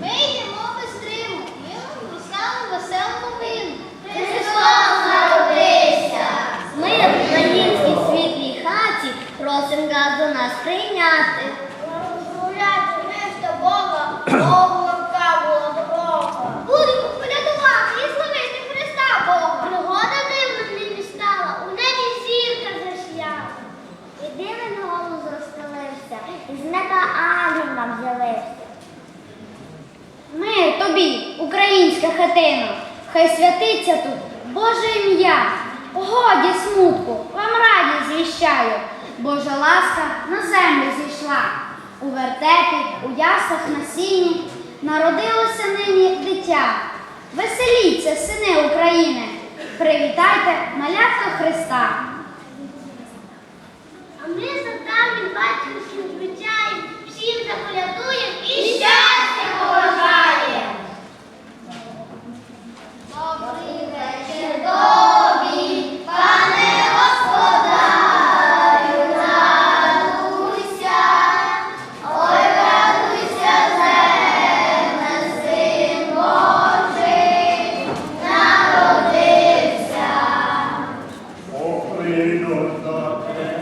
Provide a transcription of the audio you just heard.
Ми йдемо без ми вам прислали веселу новину. Христос! Ми в українській світлій хаті просим до нас прийняти. Розгуляти була дорога. Будемо полятувати і славити Христа Бога. Пригода дивно нині стала, у небі зірка засіяла. І дивен голос розстелився, і з неба ангел нам з'явився. Тобі, українська хатино, хай святиться тут Боже ім'я. Годі смутку, вам радість звіщаю. Божа ласка на землю зійшла. У вертепі, у яслах на сіні народилося нині дитя. Веселіться, сини України, привітайте малятка in of the